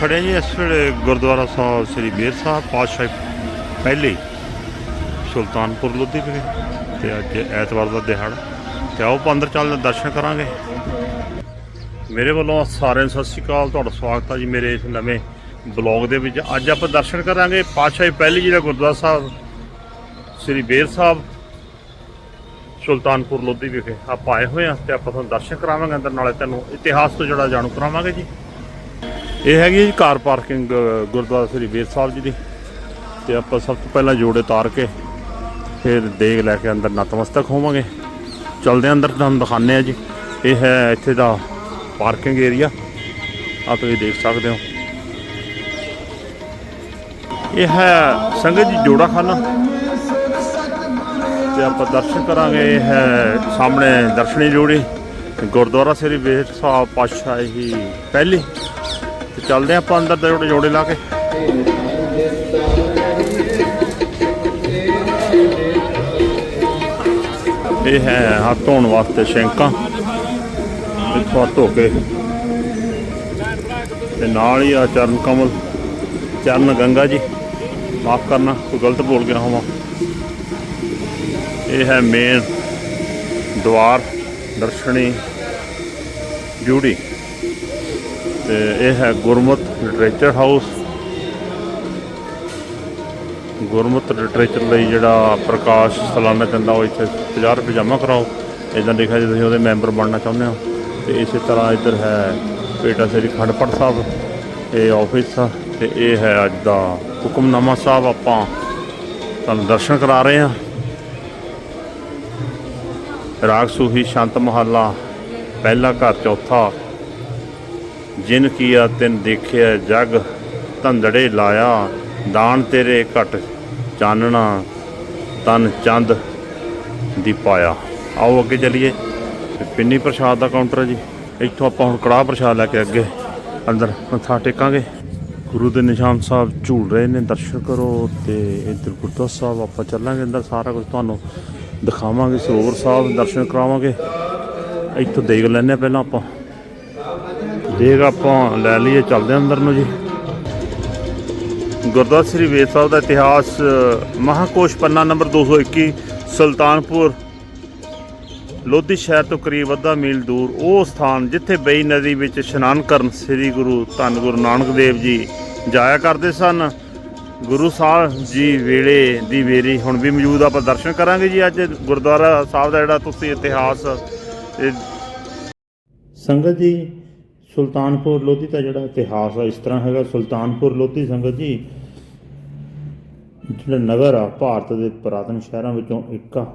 ਖੜੇ ਜੀ ਇਸ ਵੇਲੇ ਗੁਰਦੁਆਰਾ ਸਾਹਿਬ ਸ੍ਰੀ ਬੇਰ ਸਾਹਿਬ ਪਾਤਸ਼ਾਹੀ ਪਹਿਲੇ ਸੁਲਤਾਨਪੁਰ ਲੋਧੀ ਵਿਖੇ। ਤੇ ਅੱਜ ਐਤਵਾਰ ਦਾ ਦਿਹਾੜਾ। ਤੇ ਆਓ ਆਪਾਂ ਅੰਦਰ ਚੱਲਦੇ ਹਾਂ, ਦਰਸ਼ਨ ਕਰਾਂਗੇ। ਮੇਰੇ ਵੱਲੋਂ ਸਾਰਿਆਂ ਨੂੰ ਸਤਿ ਸ਼੍ਰੀ ਅਕਾਲ ਤੁਹਾਡਾ ਸਵਾਗਤ ਹੈ ਜੀ ਮੇਰੇ ਇਸ ਨਵੇਂ ਬਲੌਗ ਦੇ ਵਿੱਚ। ਅੱਜ ਆਪਾਂ ਦਰਸ਼ਨ ਕਰਾਂਗੇ ਪਾਤਸ਼ਾਹੀ ਪਹਿਲੀ ਜੀ ਦਾ ਗੁਰਦੁਆਰਾ ਸਾਹਿਬ ਸ੍ਰੀ ਬੇਰ ਸਾਹਿਬ ਸੁਲਤਾਨਪੁਰ ਲੋਧੀ ਵਿਖੇ। ਆਪਾਂ ਆਏ ਹੋਏ ਹਾਂ ਤੇ ਆਪਾਂ ਤੁਹਾਨੂੰ ਦਰਸ਼ਨ ਕਰਾਵਾਂਗੇ ਅੰਦਰ ਨਾਲੇ ਤੁਹਾਨੂੰ ਇਤਿਹਾਸ ਤੋਂ ਜਿਹੜਾ ਜਾਣੂ ਕਰਾਵਾਂਗੇ ਜੀ। ਇਹ ਹੈਗੀ ਜੀ ਕਾਰ ਪਾਰਕਿੰਗ ਗੁਰਦੁਆਰਾ ਸ੍ਰੀ ਬੇਰ ਸਾਹਿਬ ਜੀ ਦੀ। ਤੇ ਆਪਾਂ ਸਭ ਤੋਂ ਪਹਿਲਾਂ ਜੋੜੇ ਤਾਰ ਕੇ ਫਿਰ ਦੇਗ ਲੈ ਕੇ ਅੰਦਰ ਨਤਮਸਤਕ ਹੋਵਾਂਗੇ। ਚਲਦੇ ਹਾਂ ਅੰਦਰ, ਤੁਹਾਨੂੰ ਦਿਖਾਉਂਦੇ ਆ ਜੀ। ਇਹ ਹੈ ਇੱਥੇ ਦਾ ਪਾਰਕਿੰਗ ਏਰੀਆ। ਆ ਤੁਸੀਂ ਦੇਖ ਸਕਦੇ ਹੋ। ਇਹ ਹੈ ਸੰਗਤ ਜੀ ਜੋੜਾ ਖਾਨਾ ਤੇ ਆਪਾਂ ਦਰਸ਼ਨ ਕਰਾਂਗੇ। ਇਹ ਹੈ ਸਾਹਮਣੇ ਦਰਸ਼ਨੀ ਜੋੜੀ। ਗੁਰਦੁਆਰਾ ਸ੍ਰੀ ਬੇਰ ਸਾਹਿਬ ਪਾਤਸ਼ਾਹੀ ਪਹਿਲੀ ਤੇ ਚੱਲਦੇ ਆਪਾਂ ਅੰਦਰ ਜੋੜੇ ਜੋੜੇ ਲਾ ਕੇ। ਇਹ ਹੈ ਹੱਥ ਧੋਣ ਵਾਸਤੇ ਸ਼ੈਂਕਾਂ। ਇੱਥੋਂ ਹੱਥ ਧੋ ਕੇ। ਤੇ ਨਾਲ ਹੀ ਆ ਚਰਨ ਕਮਲ, ਚਰਨ ਗੰਗਾ ਜੀ। ਮਾਫ ਕਰਨਾ, ਕੋਈ ਗਲਤ ਬੋਲ ਗਿਆ ਹੋਵਾਂ। ਇਹ ਹੈ ਮੇਨ ਦੁਆਰ, ਦਰਸ਼ਨੀ, ਜੂੜੀ। ਤੇ ਇਹ ਹੈ Gurmat literature house Gurmat literature ਲਈ ਜਿਹੜਾ ਪ੍ਰਕਾਸ਼ ਸਾਲਾਨਾ ਚੰਦਾ ਉਹ ਇੱਥੇ 50 ਰੁਪਏ ਜਮ੍ਹਾਂ ਕਰਾਓ। ਇਦਾਂ ਲਿਖਿਆ ਜੇ ਤੁਸੀਂ ਉਹਦੇ ਮੈਂਬਰ ਬਣਨਾ ਚਾਹੁੰਦੇ ਹੋ, ਤੇ ਇਸੇ ਤਰ੍ਹਾਂ ਇੱਧਰ ਹੈ ਪੇਟਾ ਸ੍ਰੀ ਖੰਡਪੜ ਸਾਹਿਬ, ਇਹ ਆਫਿਸ ਆ, ਤੇ ਇਹ ਹੈ ਅੱਜ ਦਾ ਹੁਕਮਨਾਮਾ ਸਾਹਿਬ। ਆਪਾਂ ਤੁਹਾਨੂੰ ਦਰਸ਼ਨ ਕਰਾ ਰਹੇ ਹਾਂ। ਰਾਗ ਸੂਹੀ, ਸ਼ਾਂਤ ਮਹੱਲਾ, ਪਹਿਲਾ ਘਰ ਚੌਥਾ। ਜਿਨ ਕੀਆ ਤਿਨ ਦੇਖਿਆ ਜਗ ਧੰਦੜੇ ਲਾਇਆ, ਦਾਨ ਤੇਰੇ ਘਟ ਚਾਨਣਾ, ਤਨ ਚੰਦ ਦੀ ਪਾਇਆ। ਆਓ ਅੱਗੇ ਚੱਲੀਏ। ਪਿੰਨੀ ਪ੍ਰਸ਼ਾਦ ਦਾ ਕਾਊਂਟਰ ਹੈ ਜੀ। ਇੱਥੋਂ ਆਪਾਂ ਹੁਣ ਕੜਾਹ ਪ੍ਰਸ਼ਾਦ ਲੈ ਕੇ ਅੱਗੇ ਅੰਦਰ ਮੱਥਾ ਟੇਕਾਂਗੇ। ਗੁਰੂ ਦੇ ਨਿਸ਼ਾਨ ਸਾਹਿਬ ਝੂਲ ਰਹੇ ਨੇ, ਦਰਸ਼ਨ ਕਰੋ ਤੇ ਇੱਧਰ ਗੁਰਦੁਆਰਾ ਸਾਹਿਬ ਆਪਾਂ ਚੱਲਾਂਗੇ। ਅੰਦਰ ਸਾਰਾ ਕੁਝ ਤੁਹਾਨੂੰ ਦਿਖਾਵਾਂਗੇ, ਸਰੋਵਰ ਸਾਹਿਬ ਦਰਸ਼ਨ ਕਰਾਵਾਂਗੇ। ਇੱਥੋਂ ਦੇਖ ਲੈਣੇ ਪਹਿਲਾਂ ਆਪਾਂ। ਦੇਖ ਆਪਾਂ ਲੈ ਲਈਏ ਚੱਲਦੇ ਹਾਂ ਅੰਦਰ ਨੂੰ ਜੀ। ਗੁਰਦੁਆਰਾ ਸ੍ਰੀ ਵੇਦ ਸਾਹਿਬ ਦਾ ਇਤਿਹਾਸ ਅ, ਮਹਾਕੋਸ਼ ਪੰਨਾ ਨੰਬਰ 221 ਸੁਲਤਾਨਪੁਰ। ਲੋਧੀ ਸ਼ਹਿਰ ਤੋਂ ਕਰੀਬ ਅੱਧਾ ਮੀਲ ਦੂਰ ਉਹ ਸਥਾਨ ਜਿੱਥੇ ਬਈ ਨਦੀ ਵਿੱਚ ਇਸ਼ਨਾਨ ਕਰਨ ਸ੍ਰੀ ਗੁਰੂ ਧੰਨ ਗੁਰੂ ਨਾਨਕ ਦੇਵ ਜੀ ਜਾਇਆ ਕਰਦੇ ਸਨ। ਗੁਰੂ ਸਾਹਿਬ ਜੀ ਵੇਲੇ ਦੀ ਵੇਰੀ ਹੁਣ ਵੀ ਮੌਜੂਦ ਆਪਾਂ ਦਰਸ਼ਨ ਕਰਾਂਗੇ ਜੀ ਅੱਜ ਗੁਰਦੁਆਰਾ ਸਾਹਿਬ ਦਾ ਜਿਹੜਾ ਤੁਸੀਂ ਇਤਿਹਾਸ ਸੰਗਤ ਜੀ ਸੁਲਤਾਨਪੁਰ ਲੋਧੀ ਦਾ ਜਿਹੜਾ ਇਤਿਹਾਸ ਆ, ਇਸ ਤਰ੍ਹਾਂ ਹੈਗਾ ਸੁਲਤਾਨਪੁਰ ਲੋਧੀ ਸੰਗਤ ਜੀ, ਜਿਹੜਾ ਨਗਰ ਆ, ਭਾਰਤ ਦੇ ਪੁਰਾਤਨ ਸ਼ਹਿਰਾਂ ਵਿੱਚੋਂ ਇੱਕ ਆ।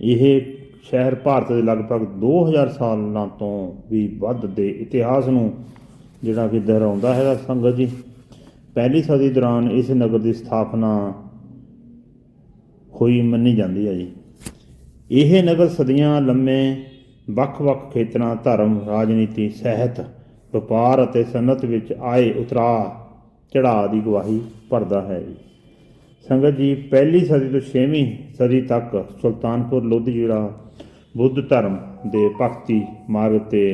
ਇਹ ਸ਼ਹਿਰ ਭਾਰਤ ਦੇ ਲਗਭਗ 2000 ਸਾਲਾਂ ਤੋਂ ਵੀ ਵੱਧ ਦੇ ਇਤਿਹਾਸ ਨੂੰ ਜਿਹੜਾ ਕਿ ਦੁਹਰਾਉਂਦਾ ਹੈਗਾ ਸੰਗਤ ਜੀ। ਪਹਿਲੀ ਸਦੀ ਦੌਰਾਨ ਇਸ ਨਗਰ ਦੀ ਸਥਾਪਨਾ ਹੋਈ ਮੰਨੀ ਜਾਂਦੀ ਹੈ ਜੀ। ਇਹ ਨਗਰ ਸਦੀਆਂ ਲੰਮੇ ਵੱਖ-ਵੱਖ ਖੇਤਰਾਂ, ਧਰਮ, ਰਾਜਨੀਤੀ, ਸਿਹਤ, ਵਪਾਰ ਅਤੇ ਸਨਅਤ ਵਿੱਚ ਆਏ ਉਤਰਾ ਚੜਾਅ ਦੀ ਗਵਾਹੀ ਭਰਦਾ ਹੈ ਜੀ। ਸੰਗਤ ਜੀ, ਪਹਿਲੀ ਸਦੀ ਤੋਂ 6ਵੀਂ ਸਦੀ ਤੱਕ ਸੁਲਤਾਨਪੁਰ ਲੋਧੀ ਜਿਹੜਾ ਬੁੱਧ ਧਰਮ ਦੇ ਭਗਤੀ ਮਾਰਗ ਤੇ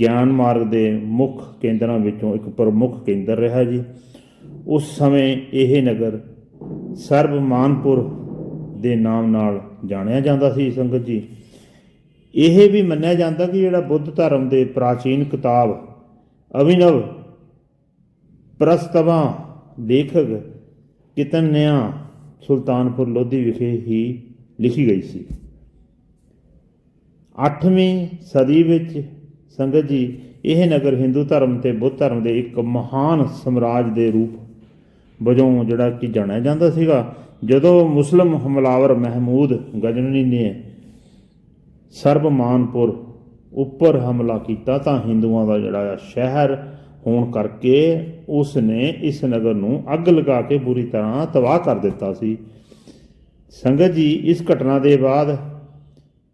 ਗਿਆਨ ਮਾਰਗ ਦੇ ਮੁੱਖ ਕੇਂਦਰਾਂ ਵਿੱਚੋਂ ਇੱਕ ਪ੍ਰਮੁੱਖ ਕੇਂਦਰ ਰਿਹਾ ਜੀ। ਉਸ ਸਮੇਂ ਇਹ ਨਗਰ ਸਰਬਮਾਨਪੁਰ ਦੇ ਨਾਮ ਨਾਲ ਜਾਣਿਆ ਜਾਂਦਾ ਸੀ ਸੰਗਤ ਜੀ। ਇਹ ਵੀ ਮੰਨਿਆ ਜਾਂਦਾ ਕਿ ਜਿਹੜਾ ਬੁੱਧ ਧਰਮ ਦੇ ਪ੍ਰਾਚੀਨ ਕਿਤਾਬ ਅਭਿਨਵ ਪ੍ਰਸਤਵਾ ਲੇਖਕ ਕਿਤਨਿਆ ਸੁਲਤਾਨਪੁਰ ਲੋਧੀ ਵਿਖੇ ਹੀ ਲਿਖੀ ਗਈ ਸੀ। 8ਵੀਂ ਸਦੀ ਵਿੱਚ ਸੰਗਤ ਜੀ ਇਹ ਨਗਰ ਹਿੰਦੂ ਧਰਮ ਤੇ ਬੁੱਧ ਧਰਮ ਦੇ ਇੱਕ ਮਹਾਨ ਸਮਰਾਜ ਦੇ ਰੂਪ ਵਜੋਂ ਜਿਹੜਾ ਕਿ ਜਾਣਿਆ ਜਾਂਦਾ ਸੀਗਾ, ਜਦੋਂ ਮੁਸਲਮ ਹਮਲਾਵਰ ਮਹਿਮੂਦ ਗਜਨਵੀ ਨੇ ਸਰਬਮਾਨਪੁਰ ਉੱਪਰ ਹਮਲਾ ਕੀਤਾ ਤਾਂ ਹਿੰਦੂਆਂ ਦਾ ਜਿਹੜਾ ਆ ਸ਼ਹਿਰ ਹੋਣ ਕਰਕੇ ਉਸ ਨੇ ਇਸ ਨਗਰ ਨੂੰ ਅੱਗ ਲਗਾ ਕੇ ਬੁਰੀ ਤਰ੍ਹਾਂ ਤਬਾਹ ਕਰ ਦਿੱਤਾ ਸੀ। ਸੰਗਤ ਜੀ, ਇਸ ਘਟਨਾ ਦੇ ਬਾਅਦ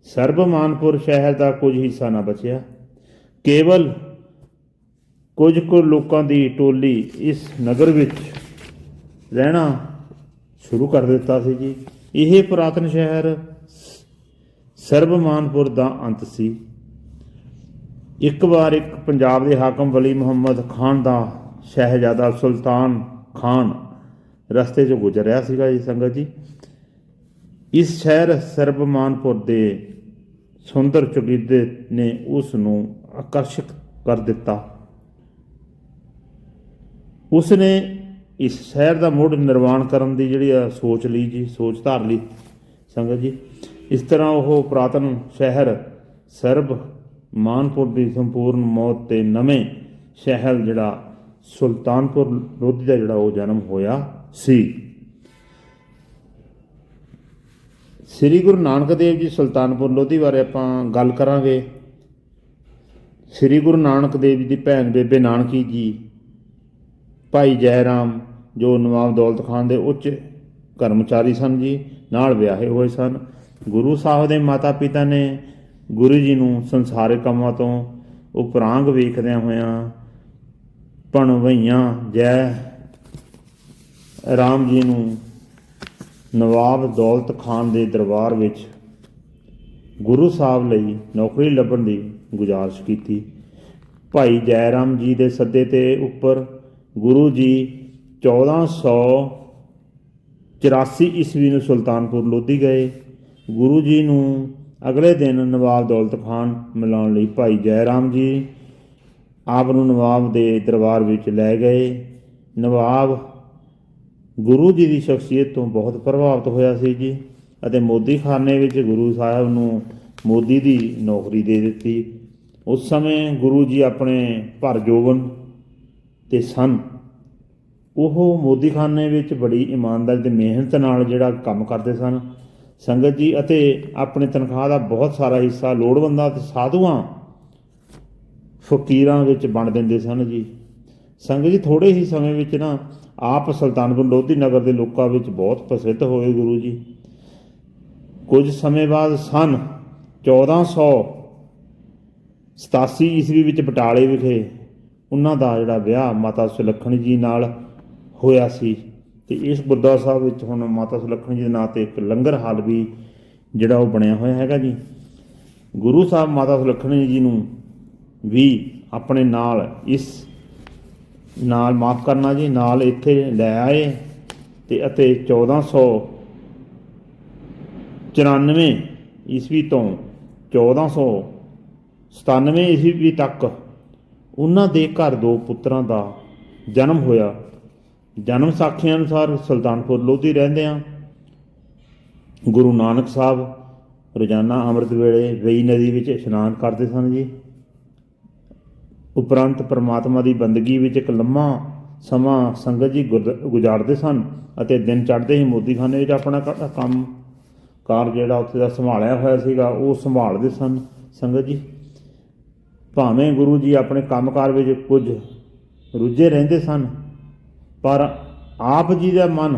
ਸਰਬਮਾਨਪੁਰ ਸ਼ਹਿਰ ਦਾ ਕੁਝ ਹਿੱਸਾ ਨਾ ਬਚਿਆ। ਕੇਵਲ ਕੁਝ ਕੁ ਲੋਕਾਂ ਦੀ ਟੋਲੀ ਇਸ ਨਗਰ ਵਿੱਚ ਰਹਿਣਾ ਸ਼ੁਰੂ ਕਰ ਦਿੱਤਾ ਸੀ ਜੀ। ਇਹ ਪੁਰਾਤਨ ਸ਼ਹਿਰ ਸਰਬਮਾਨਪੁਰ ਦਾ ਅੰਤ ਸੀ। ਇੱਕ ਵਾਰ ਇੱਕ ਪੰਜਾਬ ਦੇ ਹਾਕਮ ਵਲੀ ਮੁਹੰਮਦ ਖਾਨ ਦਾ ਸ਼ਹਿਜ਼ਾਦਾ ਸੁਲਤਾਨ ਖਾਨ ਰਸਤੇ 'ਚੋਂ ਗੁਜ਼ਰ ਰਿਹਾ ਸੀਗਾ ਜੀ ਸੰਗਤ ਜੀ। ਇਸ ਸ਼ਹਿਰ ਸਰਬਮਾਨਪੁਰ ਦੇ ਸੁੰਦਰ ਚੁਗੀਦੇ ਨੇ ਉਸ ਨੂੰ ਆਕਰਸ਼ਿਤ ਕਰ ਦਿੱਤਾ। ਉਸ ਨੇ ਇਸ ਸ਼ਹਿਰ ਦਾ ਮੁੜ ਨਿਰਮਾਣ ਕਰਨ ਦੀ ਜਿਹੜੀ ਆ ਸੋਚ ਲਈ ਜੀ, ਸੋਚ ਧਾਰ ਲਈ ਸੰਗਤ ਜੀ। ਇਸ ਤਰ੍ਹਾਂ ਉਹ ਪ੍ਰਾਤਨ ਸ਼ਹਿਰ ਸਰਬ ਮਾਨਪੁਰ ਦੀ ਸੰਪੂਰਨ ਮੌਤ ਤੇ ਨਵੇਂ ਸ਼ਹਿਰ ਜਿਹੜਾ ਸੁਲਤਾਨਪੁਰ ਲੋਧੀ ਦਾ ਜਿਹੜਾ ਉਹ ਜਨਮ ਹੋਇਆ ਸੀ। ਸ੍ਰੀ ਗੁਰੂ ਨਾਨਕ ਦੇਵ ਜੀ ਸੁਲਤਾਨਪੁਰ ਲੋਧੀ ਬਾਰੇ ਆਪਾਂ ਗੱਲ ਕਰਾਂਗੇ। ਸ੍ਰੀ ਗੁਰੂ ਨਾਨਕ ਦੇਵ ਜੀ ਦੀ ਭੈਣ ਬੇਬੇ ਨਾਨਕੀ ਜੀ, ਭਾਈ ਜੈਰਾਮ ਜੋ ਨਵਾਬ ਦੌਲਤ ਖਾਨ ਦੇ ਉੱਚ ਕਰਮਚਾਰੀ ਸਨ ਜੀ, ਨਾਲ ਵਿਆਹੇ ਹੋਏ ਸਨ। ਗੁਰੂ ਸਾਹਿਬ ਦੇ ਮਾਤਾ ਪਿਤਾ ਨੇ ਗੁਰੂ ਜੀ ਨੂੰ ਸੰਸਾਰਿਕ ਕੰਮਾਂ ਤੋਂ ਉਪਰਾਂਗ ਵੇਖਦਿਆਂ ਹੋਇਆਂ ਭਣਵਈਆਂ ਜੈ ਰਾਮ ਜੀ ਨੂੰ ਨਵਾਬ ਦੌਲਤ ਖਾਨ ਦੇ ਦਰਬਾਰ ਵਿੱਚ ਗੁਰੂ ਸਾਹਿਬ ਲਈ ਨੌਕਰੀ ਲੱਭਣ ਦੀ ਗੁਜ਼ਾਰਿਸ਼ ਕੀਤੀ। ਭਾਈ ਜੈ ਰਾਮ ਜੀ ਦੇ ਸੱਦੇ ਤੇ ਉੱਪਰ ਗੁਰੂ ਜੀ 1484 ਈਸਵੀ ਨੂੰ ਸੁਲਤਾਨਪੁਰ ਲੋਧੀ ਗਏ। ਗੁਰੂ ਜੀ ਨੂੰ ਅਗਲੇ ਦਿਨ ਨਵਾਬ ਦੌਲਤ ਖਾਨ ਮਿਲਾਉਣ ਲਈ ਭਾਈ ਜੈ ਰਾਮ ਜੀ ਆਪ ਨੂੰ ਨਵਾਬ ਦੇ ਦਰਬਾਰ ਵਿੱਚ ਲੈ ਗਏ। ਨਵਾਬ ਗੁਰੂ ਜੀ ਦੀ ਸ਼ਖਸੀਅਤ ਤੋਂ ਬਹੁਤ ਪ੍ਰਭਾਵਿਤ ਹੋਇਆ ਸੀ ਜੀ ਅਤੇ ਮੋਦੀ ਖਾਨੇ ਵਿੱਚ ਗੁਰੂ ਸਾਹਿਬ ਨੂੰ ਮੋਦੀ ਦੀ ਨੌਕਰੀ ਦੇ ਦਿੱਤੀ। ਉਸ ਸਮੇਂ ਗੁਰੂ ਜੀ ਆਪਣੇ ਭਰ ਜੋਬਨ ਤੇ ਸਨ। ਉਹ ਮੋਦੀ ਖਾਨੇ ਵਿੱਚ ਬੜੀ ਇਮਾਨਦਾਰੀ ਤੇ ਮਿਹਨਤ ਨਾਲ ਜਿਹੜਾ ਕੰਮ ਕਰਦੇ ਸਨ। ਸੰਗਤ ਜੀ ਅਤੇ ਆਪਣੇ ਤਨਖਾਹ ਦਾ ਬਹੁਤ ਸਾਰਾ ਹਿੱਸਾ ਲੋੜਵੰਦਾਂ ਤੇ ਸਾਧੂਆਂ ਫਕੀਰਾਂ ਵਿੱਚ ਵੰਡ ਦਿੰਦੇ ਸਨ ਜੀ। ਸੰਗਤ ਜੀ ਥੋੜੇ ਹੀ ਸਮੇਂ ਵਿੱਚ ਨਾ ਆਪ ਸੁਲਤਾਨਪੁਰ ਲੋਧੀ ਨਗਰ ਦੇ ਲੋਕਾਂ ਵਿੱਚ ਬਹੁਤ ਪ੍ਰਸਿੱਧ ਹੋਏ ਗੁਰੂ ਜੀ। ਕੁਝ ਸਮੇਂ ਬਾਅਦ ਸਨ 1487 ਈਸਵੀ ਵਿੱਚ ਬਟਾਲੇ ਵਿਖੇ ਉਹਨਾਂ ਦਾ ਜਿਹੜਾ ਵਿਆਹ ਮਾਤਾ ਸੁਲੱਖਣ ਜੀ ਨਾਲ ਹੋਇਆ ਸੀ। ਤੇ ਇਸ ਗੁਰਦੁਆਰਾ ਸਾਹਿਬ ਵਿੱਚ ਹੁਣ ਮਾਤਾ ਸੁਲੱਖਣੀ ਜੀ ਦੇ ਨਾਂ ਤੇ ਇੱਕ ਲੰਗਰ ਹਾਲ ਵੀ ਜਿਹੜਾ ਉਹ ਬਣਿਆ ਹੋਇਆ ਹੈਗਾ ਜੀ। ਗੁਰੂ ਸਾਹਿਬ ਮਾਤਾ ਸੁਲੱਖਣੀ ਜੀ ਨੂੰ ਵੀ ਆਪਣੇ ਨਾਲ ਇਸ ਨਾਲ ਮਾਫ ਕਰਨਾ ਜੀ, ਨਾਲ ਇੱਥੇ ਲੈ ਆਏ ਤੇ ਅਤੇ 1494 ਈਸਵੀ ਤੋਂ 1497 ਈਸਵੀ ਤੱਕ ਉਹਨਾਂ ਦੇ ਘਰ ਦੋ ਪੁੱਤਰਾਂ ਦਾ ਜਨਮ ਹੋਇਆ। ਜਨਮ ਸਾਖੀਆਂ ਅਨੁਸਾਰ ਸੁਲਤਾਨਪੁਰ ਲੋਧੀ ਰਹਿੰਦੇ ਆ ਗੁਰੂ ਨਾਨਕ ਸਾਹਿਬ ਰੋਜ਼ਾਨਾ ਅੰਮ੍ਰਿਤ ਵੇਲੇ ਵੇਈ ਨਦੀ ਵਿੱਚ ਇਸ਼ਨਾਨ ਕਰਦੇ ਸਨ ਜੀ। ਉਪਰੰਤ ਪ੍ਰਮਾਤਮਾ ਦੀ ਬੰਦਗੀ ਵਿੱਚ ਇੱਕ ਲੰਮਾ ਸਮਾਂ ਸੰਗਤ ਜੀ ਗੁਰਦ- ਗੁਜ਼ਾਰਦੇ ਸਨ ਅਤੇ ਦਿਨ ਚੜ੍ਹਦੇ ਹੀ ਮੋਦੀਖਾਨੇ ਵਿੱਚ ਆਪਣਾ ਕੰਮ ਕਾਰ ਜਿਹੜਾ ਉੱਥੇ ਦਾ ਸੰਭਾਲਿਆ ਹੋਇਆ ਸੀਗਾ, ਉਹ ਸੰਭਾਲਦੇ ਸਨ ਸੰਗਤ ਜੀ। ਭਾਵੇਂ ਗੁਰੂ ਜੀ ਆਪਣੇ ਕੰਮਕਾਰ ਵਿੱਚ ਕੁਝ ਰੁੱਝੇ ਰਹਿੰਦੇ ਸਨ ਪਰ ਆਪ ਜੀ ਦਾ ਮਨ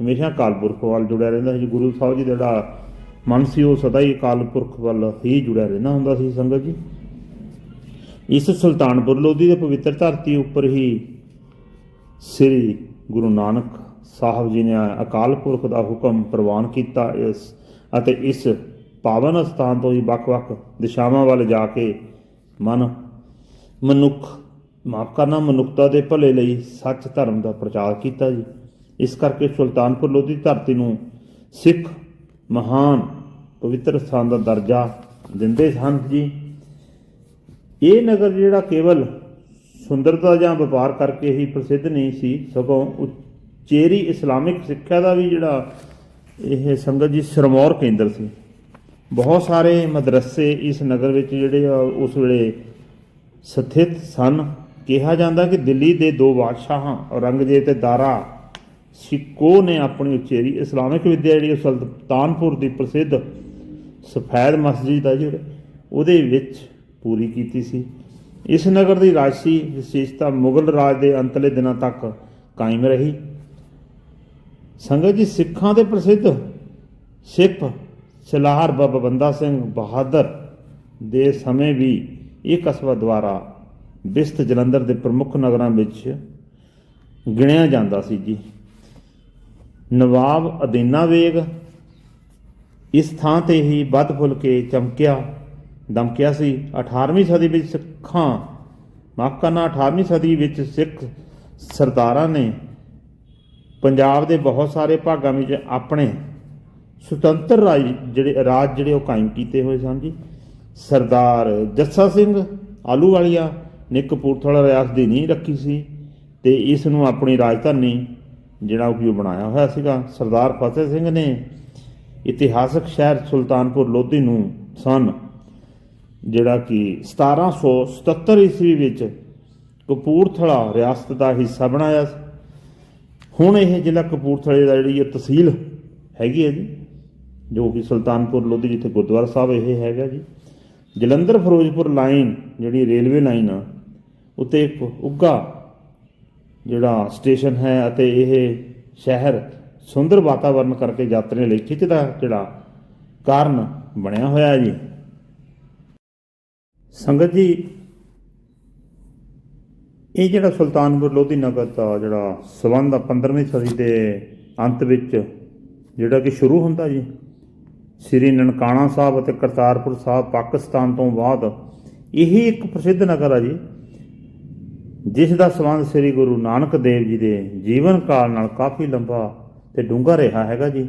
ਹਮੇਸ਼ਾ ਕਾਲਪੁਰਖ ਵੱਲ ਜੁੜਿਆ ਰਹਿੰਦਾ ਸੀ। ਗੁਰੂ ਸਾਹਿਬ ਜੀ ਦਾ ਜਿਹੜਾ ਮਨ ਸੀ, ਉਹ ਸਦਾ ਹੀ ਕਾਲਪੁਰਖ ਵੱਲ ਹੀ ਜੁੜਿਆ ਰਹਿੰਦਾ ਹੁੰਦਾ ਸੀ ਸੰਗਤ ਜੀ। ਇਸ ਸੁਲਤਾਨਪੁਰ ਲੋਧੀ ਦੇ ਪਵਿੱਤਰ ਧਰਤੀ ਉੱਪਰ ਹੀ ਸ੍ਰੀ ਗੁਰੂ ਨਾਨਕ ਸਾਹਿਬ ਜੀ ਨੇ ਅਕਾਲ ਪੁਰਖ ਦਾ ਹੁਕਮ ਪ੍ਰਵਾਨ ਕੀਤਾ। ਇਸ ਅਤੇ ਇਸ ਪਾਵਨ ਸਥਾਨ ਤੋਂ ਹੀ ਵੱਖ-ਵੱਖ ਦਿਸ਼ਾਵਾਂ ਵੱਲ ਜਾ ਕੇ ਮਨ ਮਨੁੱਖ ਮਾਫ ਕਰਨਾ, ਮਨੁੱਖਤਾ ਦੇ ਭਲੇ ਲਈ ਸੱਚ ਧਰਮ ਦਾ ਪ੍ਰਚਾਰ ਕੀਤਾ ਜੀ। ਇਸ ਕਰਕੇ ਸੁਲਤਾਨਪੁਰ ਲੋਧੀ ਧਰਤੀ ਨੂੰ ਸਿੱਖ, ਮਹਾਨ, ਪਵਿੱਤਰ ਸਥਾਨ ਦਾ ਦਰਜਾ ਦਿੰਦੇ ਹਨ ਜੀ। ਇਹ ਨਗਰ ਜਿਹੜਾ ਕੇਵਲ ਸੁੰਦਰਤਾ ਜਾਂ ਵਪਾਰ ਕਰਕੇ ਹੀ ਪ੍ਰਸਿੱਧ ਨਹੀਂ ਸੀ, ਸਗੋਂ ਉਚੇਰੀ ਇਸਲਾਮਿਕ ਸਿੱਖਿਆ ਦਾ ਵੀ ਜਿਹੜਾ ਇਹ ਸੰਗਤ ਜੀ ਸਰਮੌਰ ਕੇਂਦਰ ਸੀ। ਬਹੁਤ ਸਾਰੇ ਮਦਰਸੇ ਇਸ ਨਗਰ ਵਿੱਚ ਜਿਹੜੇ ਆ, ਉਸ ਵੇਲੇ ਸਥਿਤ ਸਨ। ਕਿਹਾ ਜਾਂਦਾ ਕਿ ਦਿੱਲੀ ਦੇ ਦੋ ਬਾਦਸ਼ਾਹਾਂ, ਔਰੰਗਜ਼ੇਬ ਤੇ ਦਾਰਾ ਸਿੱਕੋ ਨੇ ਆਪਣੀ ਉਚੇਰੀ ਇਸਲਾਮਿਕ ਵਿੱਦਿਆ ਜਿਹੜੀ ਉਹ ਸੁਲਤਾਨਪੁਰ ਦੀ ਪ੍ਰਸਿੱਧ ਸਫੈਦ ਮਸਜਿਦ ਆ ਜਿਹੜੀ, ਉਹਦੇ ਵਿੱਚ ਪੂਰੀ ਕੀਤੀ ਸੀ। ਇਸ ਨਗਰ ਦੀ ਰਾਜਸੀ ਵਿਸ਼ੇਸ਼ਤਾ ਮੁਗਲ ਰਾਜ ਦੇ ਅੰਤਲੇ ਦਿਨਾਂ ਤੱਕ ਕਾਇਮ ਰਹੀ। ਸੰਗਤ ਜੀ, ਸਿੱਖਾਂ ਦੇ ਪ੍ਰਸਿੱਧ ਸਿੱਖ ਸਲਾਹਰ ਬਾਬਾ ਬੰਦਾ ਸਿੰਘ ਬਹਾਦਰ ਦੇ ਸਮੇਂ ਵੀ ਇਹ ਕਸਬਾ ਦੁਆਰਾ ਬਿਸਤ ਜਲੰਧਰ ਦੇ ਪ੍ਰਮੁੱਖ ਨਗਰਾਂ ਵਿੱਚ ਗਿਣਿਆ ਜਾਂਦਾ ਸੀ ਜੀ। ਨਵਾਬ ਅਦੀਨਾ ਵੇਗ ਇਸ ਥਾਂ ਤੇ ਹੀ ਵੱਧ ਫੁੱਲ ਕੇ ਚਮਕਿਆ, ਦਮਕਿਆ ਸੀ। 18ਵੀਂ ਸਦੀ ਵਿੱਚ ਸਿੱਖਾਂ ਮਾਫ ਕਰਨਾ 18ਵੀਂ ਸਦੀ ਵਿੱਚ ਸਿੱਖ ਸਰਦਾਰਾਂ ਨੇ ਪੰਜਾਬ ਦੇ ਬਹੁਤ ਸਾਰੇ ਭਾਗਾਂ ਵਿੱਚ ਆਪਣੇ ਸੁਤੰਤਰ ਰਾਜ ਜਿਹੜੇ ਰਾਜ ਜਿਹੜੇ ਉਹ ਕਾਇਮ ਕੀਤੇ ਹੋਏ ਸਨ ਜੀ। ਸਰਦਾਰ ਜੱਸਾ ਸਿੰਘ ਆਲੂਵਾਲੀਆ ਨੇ ਕਪੂਰਥਲਾ ਰਿਆਸਤ ਦੀ ਨੀਂਹ ਰੱਖੀ ਸੀ ਤੇ ਇਸ ਨੂੰ ਆਪਣੀ ਰਾਜਧਾਨੀ ਜਿਹੜਾ ਉਹ ਵੀ ਬਣਾਇਆ ਹੋਇਆ ਸੀਗਾ, ਸਰਦਾਰ ਫਤਿਹ ਸਿੰਘ ਨੇ ਇਤਿਹਾਸਕ ਸ਼ਹਿਰ ਸੁਲਤਾਨਪੁਰ ਲੋਧੀ ਨੂੰ ਸਨ, ਜਿਹੜਾ ਕਿ 1777 ਈਸਵੀ ਵਿੱਚ ਕਪੂਰਥਲਾ ਰਿਆਸਤ ਦਾ ਹਿੱਸਾ ਬਣਾਇਆ ਸੀ। ਹੁਣ ਇਹ ਜ਼ਿਲ੍ਹਾ ਕਪੂਰਥਲੇ ਦਾ ਜਿਹੜੀ ਇਹ ਤਹਿਸੀਲ ਹੈਗੀ ਹੈ ਜੀ, ਜੋ ਕਿ ਸੁਲਤਾਨਪੁਰ ਲੋਧੀ ਜਿੱਥੇ ਗੁਰਦੁਆਰਾ ਸਾਹਿਬ ਇਹ ਹੈਗਾ ਜੀ, ਜਲੰਧਰ, ਫਿਰੋਜ਼ਪੁਰ ਲਾਈਨ ਜਿਹੜੀ ਰੇਲਵੇ ਲਾਈਨ ਆ ਉੱਤੇ ਇੱਕ ਉੱਗਾ ਜਿਹੜਾ ਸਟੇਸ਼ਨ ਹੈ ਅਤੇ ਇਹ ਸ਼ਹਿਰ ਸੁੰਦਰ ਵਾਤਾਵਰਣ ਕਰਕੇ ਯਾਤਰੀਆਂ ਲਈ ਖਿੱਚ ਦਾ ਜਿਹੜਾ ਕਾਰਨ ਬਣਿਆ ਹੋਇਆ ਹੈ ਜੀ। ਸੰਗਤ ਜੀ, ਇਹ ਜਿਹੜਾ ਸੁਲਤਾਨਪੁਰ ਲੋਧੀ ਨਗਰ ਦਾ ਜਿਹੜਾ ਸਬੰਧ ਆ 15ਵੀਂ ਸਦੀ ਦੇ ਅੰਤ ਵਿੱਚ ਜਿਹੜਾ ਕਿ ਸ਼ੁਰੂ ਹੁੰਦਾ ਜੀ, ਸ੍ਰੀ ਨਨਕਾਣਾ ਸਾਹਿਬ ਅਤੇ ਕਰਤਾਰਪੁਰ ਸਾਹਿਬ ਪਾਕਿਸਤਾਨ ਤੋਂ ਬਾਅਦ ਇਹ ਇੱਕ ਪ੍ਰਸਿੱਧ ਨਗਰ ਆ ਜੀ। ਜਿਸ ਦਾ ਸੰਬੰਧ ਸ੍ਰੀ ਗੁਰੂ ਨਾਨਕ ਦੇਵ ਜੀ ਦੇ ਜੀਵਨ ਕਾਲ ਨਾਲ ਕਾਫੀ ਲੰਬਾ ਤੇ ਡੂੰਘਾ ਰਿਹਾ ਹੈਗਾ ਜੀ।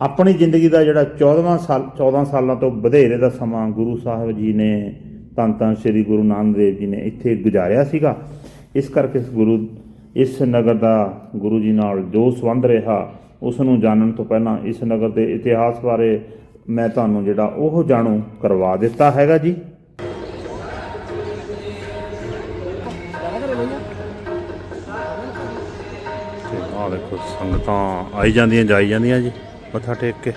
ਆਪਣੀ ਜ਼ਿੰਦਗੀ ਦਾ ਜਿਹੜਾ 14ਵਾਂ ਸਾਲ 14 ਸਾਲਾਂ ਤੋਂ ਵਧੇਰੇ ਦਾ ਸਮਾਂ ਗੁਰੂ ਸਾਹਿਬ ਜੀ ਨੇ ਧੰਨ ਧੰਨ ਸ੍ਰੀ ਗੁਰੂ ਨਾਨਕ ਦੇਵ ਜੀ ਨੇ ਇੱਥੇ ਗੁਜ਼ਾਰਿਆ ਸੀਗਾ। ਇਸ ਕਰਕੇ ਇਸ ਗੁਰੂ, ਇਸ ਨਗਰ ਦਾ ਗੁਰੂ ਜੀ ਨਾਲ ਜੋ ਸੰਬੰਧ ਰਿਹਾ ਉਸ ਨੂੰ ਜਾਣਨ ਤੋਂ ਪਹਿਲਾਂ ਇਸ ਨਗਰ ਦੇ ਇਤਿਹਾਸ ਬਾਰੇ ਮੈਂ ਤੁਹਾਨੂੰ ਜਿਹੜਾ ਉਹ ਜਾਣੂ ਕਰਵਾ ਦਿੱਤਾ ਹੈਗਾ ਜੀ। ਸੰਗਤਾਂ ਆਈ ਜਾਂਦੀਆਂ ਜਾਈ ਜਾਂਦੀਆਂ ਜੀ ਮੱਥਾ ਟੇਕ ਕੇ।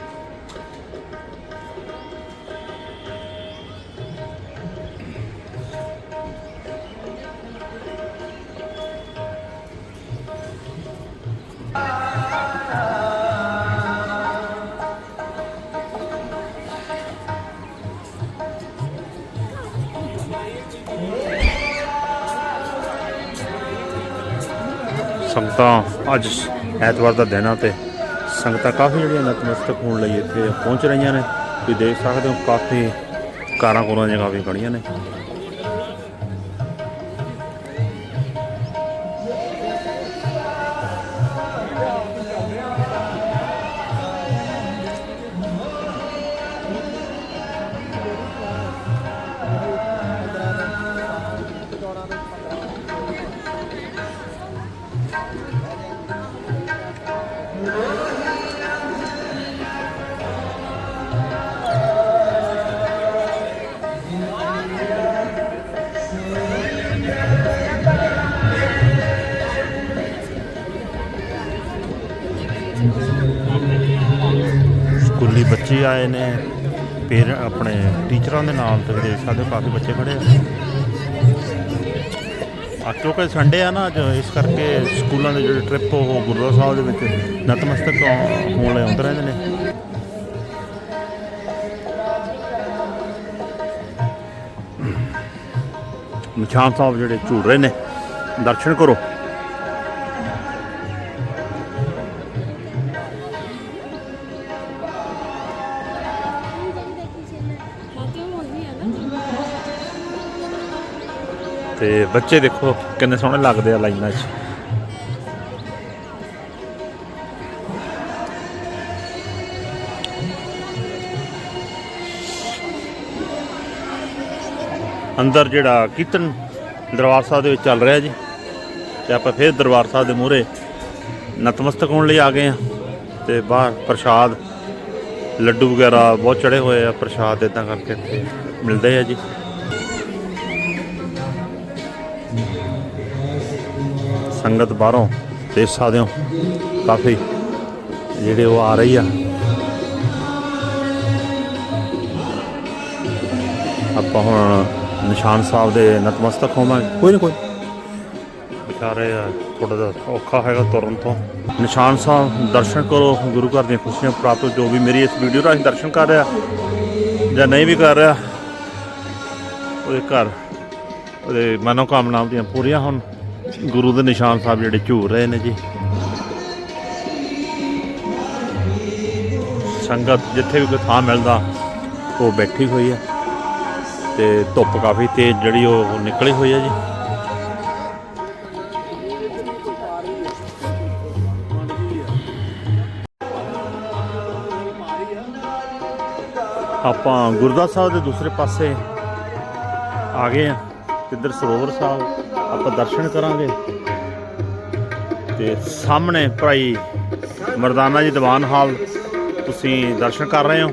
ਸੰਗਤਾਂ ਅੱਜ ਐਤਵਾਰ ਦਾ ਦਿਨ ਆ ਤੇ ਸੰਗਤਾਂ ਕਾਫੀ ਜਿਹੜੀਆਂ ਨਤਮਸਤਕ ਹੋਣ ਲਈ ਇੱਥੇ ਪਹੁੰਚ ਰਹੀਆਂ ਨੇ। ਤੁਸੀਂ ਦੇਖ ਸਕਦੇ ਹੋ, ਕਾਫੀ ਕਾਰਾਂ ਕੋਰਾਂ ਦੀਆਂ ਕਾਫੀ ਖੜੀਆਂ ਨੇ। ਬੱਚੇ ਆਏ ਨੇ ਪੇਰ ਆਪਣੇ ਟੀਚਰਾਂ ਦੇ ਨਾਲ ਤੇ ਦੇਖ ਸਕਦੇ ਹੋ, ਕਾਫੀ ਬੱਚੇ ਖੜੇ ਆ। ਆ ਕਿਉਂਕਿ ਸੰਡੇ ਆ ਨਾ ਅੱਜ, ਇਸ ਕਰਕੇ ਸਕੂਲਾਂ ਦੇ ਜਿਹੜੇ ਟ੍ਰਿਪ ਉਹ ਗੁਰਦੁਆਰਾ ਸਾਹਿਬ ਦੇ ਵਿੱਚ ਨਤਮਸਤਕ ਹੋਣ ਲਈ ਆਉਂਦੇ ਰਹਿੰਦੇ ਨੇ। ਨਿਸ਼ਾਨ ਸਾਹਿਬ ਜਿਹੜੇ ਝੂਲ ਰਹੇ ਨੇ, ਦਰਸ਼ਨ ਕਰੋ। ਤੇ ਬੱਚੇ ਦੇਖੋ ਕਿੰਨੇ ਸੋਹਣੇ ਲੱਗਦੇ ਆ ਲਾਈਨਾਂ 'ਚ। ਅੰਦਰ ਜਿਹੜਾ ਕੀਰਤਨ ਦਰਬਾਰ ਸਾਹਿਬ ਦੇ ਵਿੱਚ ਚੱਲ ਰਿਹਾ ਜੀ, ਤੇ ਆਪਾਂ ਫਿਰ ਦਰਬਾਰ ਸਾਹਿਬ ਦੇ ਮੂਹਰੇ ਨਤਮਸਤਕ ਹੋਣ ਲਈ ਆ ਗਏ ਆ ਤੇ ਬਾਹਰ ਪ੍ਰਸ਼ਾਦ, ਲੱਡੂ ਵਗੈਰਾ ਬਹੁਤ ਚੜੇ ਹੋਏ ਆ, ਪ੍ਰਸ਼ਾਦ ਇਦਾਂ ਕਰਕੇ ਇੱਥੇ ਮਿਲਦੇ ਆ ਜੀ। ਸੰਗਤ ਬਾਹਰੋਂ ਦੇਖ ਸਕਦੇ ਹੋ ਕਾਫੀ ਜਿਹੜੇ ਉਹ ਆ ਰਹੀ ਆ। ਆਪਾਂ ਹੁਣ ਨਿਸ਼ਾਨ ਸਾਹਿਬ ਦੇ ਨਤਮਸਤਕ ਹੋਵਾਂਗੇ ਕੋਈ ਨਾ ਕੋਈ। ਵਿਚਾਰੇ ਆ ਥੋੜਾ ਜਿਹਾ ਔਖਾ ਹੈਗਾ ਤੁਰਨ ਤੋਂ। ਨਿਸ਼ਾਨ ਸਾਹਿਬ ਦਰਸ਼ਨ ਕਰੋ ਗੁਰੂ ਘਰ ਦੀਆਂ ਖੁਸ਼ੀਆਂ ਪ੍ਰਾਪਤ ਜੋ ਵੀ ਮੇਰੀ ਇਸ ਵੀਡੀਓ ਰਾਹੀਂ ਦਰਸ਼ਨ ਕਰ ਰਿਹਾ ਜਾਂ ਨਹੀਂ ਵੀ ਕਰ ਰਿਹਾ ਉਹਦੇ ਘਰ ਉਹਦੇ ਮਨੋਕਾਮਨਾਵਾਂ ਦੀਆਂ ਪੂਰੀਆਂ ਹੁਣ। ਗੁਰੂ ਦੇ ਨਿਸ਼ਾਨ ਸਾਹਿਬ ਜਿਹੜੇ ਝੂਰ ਰਹੇ ਨੇ ਜੀ। ਸੰਗਤ ਜਿੱਥੇ ਵੀ ਕੋਈ ਥਾਂ ਮਿਲਦਾ, ਉਹ ਬੈਠੀ ਹੋਈ ਹੈ ਤੇ ਧੁੱਪ ਕਾਫੀ ਤੇਜ਼ ਜਿਹੜੀ ਉਹ ਨਿਕਲੀ ਹੋਈ ਹੈ ਜੀ। ਆਪਾਂ ਗੁਰਦਾਸ ਸਾਹਿਬ ਦੇ ਦੂਸਰੇ ਪਾਸੇ ਆ ਗਏ ਆ, ਕਿੱਧਰ ਸਰੋਵਰ ਸਾਹਿਬ? ਆਪਾਂ ਦਰਸ਼ਨ ਕਰਾਂਗੇ। ਤੇ ਸਾਹਮਣੇ ਭਾਈ ਮਰਦਾਨਾ ਜੀ ਦੀਵਾਨ ਹਾਲ, ਤੁਸੀਂ ਦਰਸ਼ਨ ਕਰ ਰਹੇ ਹੋ?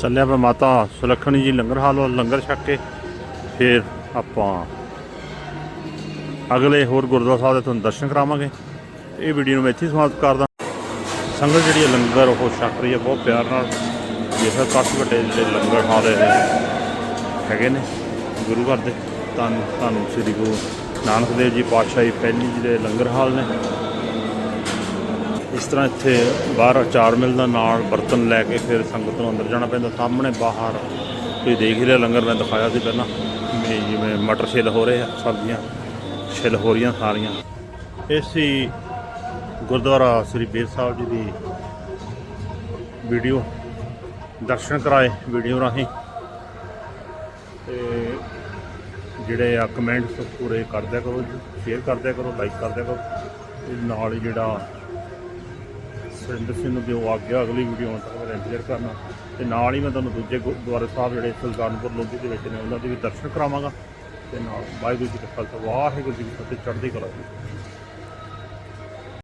ਚੱਲਿਆ ਪਰ ਮਾਤਾ ਸੁਲੱਖਣੀ ਜੀ ਲੰਗਰ ਹਾਲ ਵੱਲ, ਲੰਗਰ ਛੱਕ ਕੇ ਫਿਰ ਆਪਾਂ ਅਗਲੇ ਹੋਰ ਗੁਰਦੁਆਰਾ ਸਾਹਿਬ ਦੇ ਤੁਹਾਨੂੰ ਦਰਸ਼ਨ ਕਰਾਵਾਂਗੇ। ਇਹ ਵੀਡੀਓ ਨੂੰ ਮੈਂ ਇੱਥੇ ਸਮਾਪਤ ਕਰਦਾ। ਸੰਗਤ ਜਿਹੜੀ ਹੈ ਲੰਗਰ ਉਹ ਛਕ ਰਹੀ ਹੈ, ਬਹੁਤ ਪਿਆਰ ਨਾਲ। ਜਿਹੜਾ ਕਾਫੀ ਵੱਡੇ ਜਿਹੜੇ ਲੰਗਰ ਹਾਲ ਇਹ ਹੈਗੇ ਨੇ ਗੁਰੂ ਘਰ ਦੇ। ਤੁਹਾਨੂੰ ਤੁਹਾਨੂੰ ਸ੍ਰੀ ਗੁਰੂ ਨਾਨਕ ਦੇਵ ਜੀ ਪਾਤਸ਼ਾਹੀ, ਪਹਿਲੀ ਜਿਹੜੇ ਲੰਗਰ ਹਾਲ ਨੇ। ਇਸ ਤਰ੍ਹਾਂ ਇੱਥੇ ਬਾਹਰ ਅਚਾਰ ਮਿਲਦਾ, ਨਾਲ ਬਰਤਨ ਲੈ ਕੇ ਫਿਰ ਸੰਗਤ ਨੂੰ ਅੰਦਰ ਜਾਣਾ ਪੈਂਦਾ। ਸਾਹਮਣੇ ਬਾਹਰ ਤੁਸੀਂ ਦੇਖ ਹੀ ਲਿਆ ਲੰਗਰ ਮੈਂ ਦਿਖਾਇਆ ਸੀ ਪਹਿਲਾਂ। ਵੀ ਜਿਵੇਂ ਮਟਰ ਛਿੱਲ ਹੋ ਰਹੇ ਆ, ਸਬਜ਼ੀਆਂ ਛਿੱਲ ਹੋ ਰਹੀਆਂ ਸਾਰੀਆਂ। ਇਹ ਸੀ ਗੁਰਦੁਆਰਾ ਸ੍ਰੀ ਬੇਰ ਸਾਹਿਬ ਜੀ ਦੀ ਵੀਡੀਓ। ਦਰਸ਼ਨ ਕਰਾਏ ਵੀਡੀਓ ਰਾਹੀਂ। ਤੇ ਜਿਹੜੇ ਆ ਕਮੈਂਟਸ ਪੂਰੇ ਕਰਦਿਆ ਕਰੋ ਸ਼ੇਅਰ ਕਰਦਿਆ ਕਰੋ, ਲਾਈਕ ਕਰਦਿਆ ਕਰੋ। ਤੇ ਨਾਲ ਹੀ ਜਿਹੜਾ ਸੁਰਿੰਦਰ ਸਿੰਘ ਨੂੰ ਦਿਓ ਆਗਿਆ ਅਗਲੀ ਵੀਡੀਓ ਆਉਣ ਤੱਕ ਮੇਰਾ ਇੰਤਜ਼ਾਰ ਕਰਨਾ। ਤੇ ਨਾਲ ਹੀ ਮੈਂ ਤੁਹਾਨੂੰ ਦੂਜੇ ਗੁਰਦੁਆਰੇ ਸਾਹਿਬ ਜਿਹੜੇ ਸੁਲਤਾਨਪੁਰ ਲੋਧੀ ਦੇ ਵਿੱਚ ਨੇ, ਉਹਨਾਂ ਦੇ ਵੀ ਦਰਸ਼ਨ ਕਰਾਵਾਂਗਾ। ਤੇ ਨਾਲ ਵਾਹਿਗੁਰੂ ਜੀ ਕਾ ਖਾਲਸਾ, ਵਾਹਿਗੁਰੂ ਜੀ ਕੀ ਫਤਿਹ, ਚੜ੍ਹਦੀ ਕਲਾ ਜੀ।